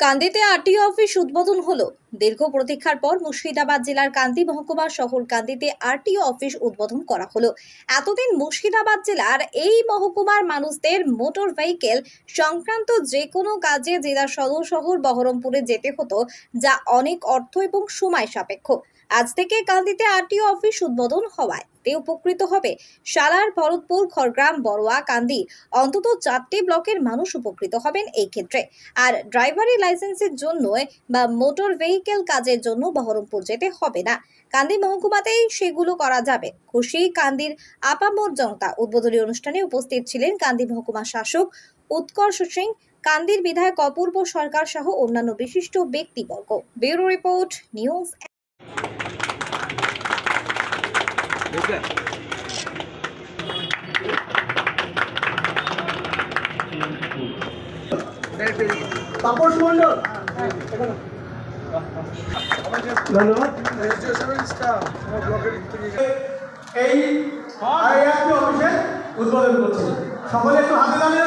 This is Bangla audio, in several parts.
কান্দিতে আরটিও অফিস উদ্বোধন হলো। দীর্ঘ প্রতীক্ষার পর মুর্শিদাবাদ জেলার কান্দি মহকুমা শহর কান্দিতে আরটিও অফিস উদ্বোধন করা হলো। এতদিন মুর্শিদাবাদ জেলার এই মহকুমার মানুষদের মোটর ভেহিকেল সংক্রান্ত যে কোনো কাজে জেলা সদর শহর বহরমপুরে যেতে হতো, যা অনেক অর্থ এবং সময় সাপেক্ষ। আজ থেকে কান্দিতে আরটিও অফিস উদ্বোধন হওয়ায় তে উপকৃত হবে সালার ভরতপুর, খড়গ্রাম, বড়োয়া, কান্দি। অন্তত চারটি ব্লকের মানুষ উপকৃত হবেন এই ক্ষেত্রে। আর ড্রাইভারি লাইসেন্সের জন্য বা মোটর ভেহিকেল কাজের জন্য বহরমপুর যেতে হবে না। কান্দি মহকুমাতেই সেগুলো করা যাবে। খুশি, কান্দির আপামর জনতা উদ্বোধনী অনুষ্ঠানে উপস্থিত ছিলেন কান্দি মহকুমা শাসক উৎকর্ষ সিং, কান্দির বিধায়ক অপূর্ব সরকার সহ অন্যান্য বিশিষ্ট ব্যক্তিবর্গ। Bureau report, news Tapas Mondal ধন্যবাদ। এই আইআরটি অফিসে উদ্বোধন করছে। সকলে একটু হাতে দাঁড়িয়ে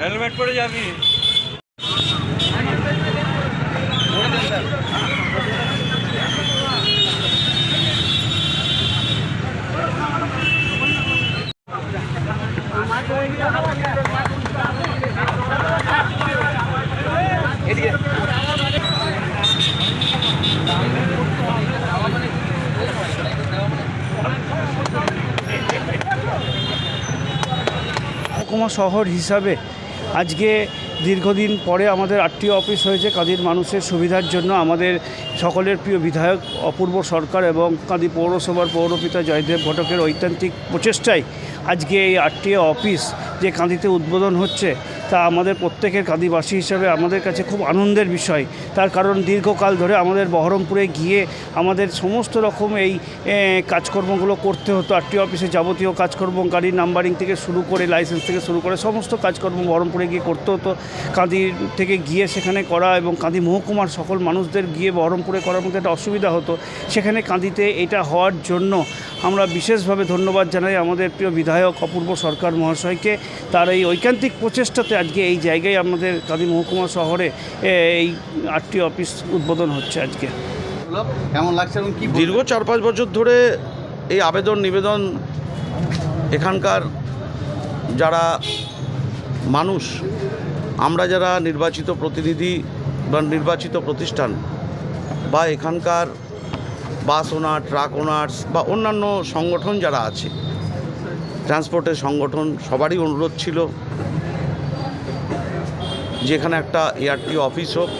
হেলমেট পরে যাবি। মহকুমা শহর হিসাবে আজকে দীর্ঘদিন পরে আমাদের আটটি অফিস হয়েছে, কাঁদির মানুষের সুবিধার জন্য আমাদের সকলের প্রিয় বিধায়ক অপূর্ব সরকার এবং কাঁদি পৌরসভার পৌরপিতা জয়দেব ঘটকের ঐতান্তিক প্রচেষ্টায় আজকে এই আটটি অফিস যে কাঁদিতে উদ্বোধন হচ্ছে তা আমাদের প্রত্যেকের কাঁদিবাসী হিসাবে আমাদের কাছে খুব আনন্দের বিষয়। তার কারণ দীর্ঘকাল ধরে আমাদের বহরমপুরে গিয়ে আমাদের সমস্ত রকম এই কাজকর্মগুলো করতে হতো। আরটি অফিসে যাবতীয় কাজকর্ম, গাড়ির নাম্বারিং থেকে শুরু করে, লাইসেন্স থেকে শুরু করে সমস্ত কাজকর্ম বহরমপুরে গিয়ে করতে হতো। কাঁদি থেকে গিয়ে সেখানে করা এবং কাঁদি মহকুমার সকল মানুষদের গিয়ে বহরমপুরে করার মধ্যে একটা অসুবিধা হতো। সেখানে কাঁদিতে এটা হওয়ার জন্য আমরা বিশেষভাবে ধন্যবাদ জানাই আমাদের প্রিয় বিধায়ক, অপূর্ব সরকার মহাশয়কে। তার এই ঐকান্তিক প্রচেষ্টাতে আজকে এই জায়গায় আমাদের কাঁদি মহকুমা শহরে এই আটটি অফিস উদ্বোধন হচ্ছে আজকে। কেমন লাগছে এবং কি দীর্ঘ চার পাঁচ বছর ধরে এই আবেদন নিবেদন এখানকার যারা মানুষ আমরা যারা নির্বাচিত প্রতিনিধি বা নির্বাচিত প্রতিষ্ঠান বা এখানকার বাস ওনার ট্রাক ওনার্স বা অন্যান্য সংগঠন যারা আছে ট্রান্সপোর্টের সংগঠন সবারই অনুরোধ ছিল যেখানে একটা এআরটি অফিস হোক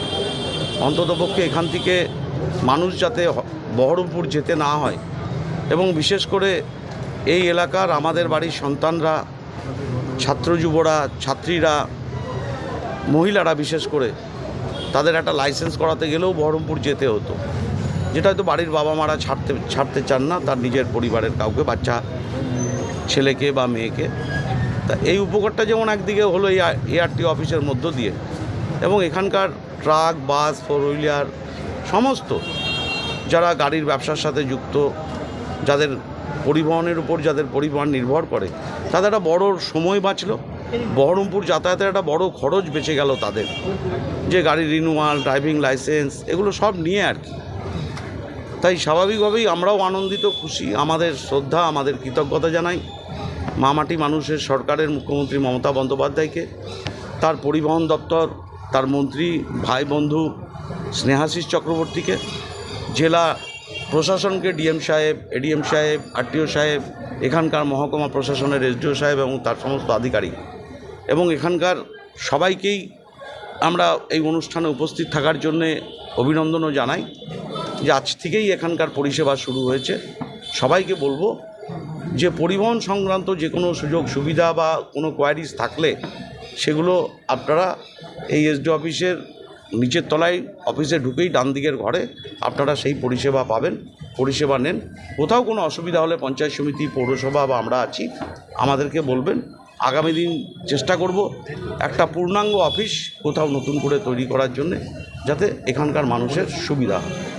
অন্ততপক্ষে এখান থেকে মানুষ যাতে বহরমপুর যেতে না হয়। এবং বিশেষ করে এই এলাকার আমাদের বাড়ির সন্তানরা, ছাত্র যুবরা, ছাত্রীরা, মহিলারা বিশেষ করে, তাদের একটা লাইসেন্স করাতে গেলেও বহরমপুর যেতে হতো। যেটা হয়তো বাড়ির বাবা মারা ছাড়তে ছাড়তে চান না, তার নিজের পরিবারের কাউকে, বাচ্চা ছেলেকে বা মেয়েকে। তা এই উপকারটা যেমন একদিকে হলো এই এআরটি অফিসের মধ্য দিয়ে, এবং এখানকার ট্রাক, বাস ফোর হুইলার সমস্ত যারা গাড়ির ব্যবসার সাথে যুক্ত, যাদের পরিবহনের উপর যাদের পরিবহন নির্ভর করে, তাদের একটা বড় সময় বাঁচলো। বহরমপুর যাতায়াতের একটা বড় খরচ বেঁচে গেল তাদের। যে গাড়ির রিনুয়াল ড্রাইভিং লাইসেন্স এগুলো সব নিয়ে আর কি। তাই স্বাভাবিকভাবেই আমরাও আনন্দিত, খুশি, আমাদের শ্রদ্ধা, আমাদের কৃতজ্ঞতা জানাই। মামাটি মানুষের সরকারের মুখ্যমন্ত্রী মমতা বন্দ্যোপাধ্যায়কে, তার পরিবহন দপ্তর, তার মন্ত্রী, ভাই বন্ধু স্নেহাশিস চক্রবর্তীকে, জেলা প্রশাসনকে ডিএম সাহেব, এডিএম সাহেব, আরটিও সাহেব, এখানকার মহকুমা প্রশাসনের এসডিও সাহেব এবং তার সমস্ত আধিকারিক। এবং এখানকার সবাইকেই আমরা এই অনুষ্ঠানে উপস্থিত থাকার জন্যে অভিনন্দনও জানাই যে আজ থেকেই এখানকার পরিষেবা শুরু হয়েছে। সবাইকে বলব যে পরিবহন সংক্রান্ত যে কোনো সুযোগ, সুবিধা বা কোনো কোয়ারিজ থাকলে সেগুলো আপনারা এই এসডি অফিসের নিচের তলায় অফিসে ঢুকেই ডান দিকের ঘরে আপনারা সেই পরিষেবা পাবেন, পরিষেবা নেন। কোথাও কোনো অসুবিধা হলে পঞ্চায়েত সমিতি, পৌরসভা বা আমরা আছি, আমাদেরকে বলবেন। আগামী দিন চেষ্টা করব একটা পূর্ণাঙ্গ অফিস কোথাও নতুন করে তৈরি করার জন্যে, যাতে এখানকার মানুষের সুবিধা হয়।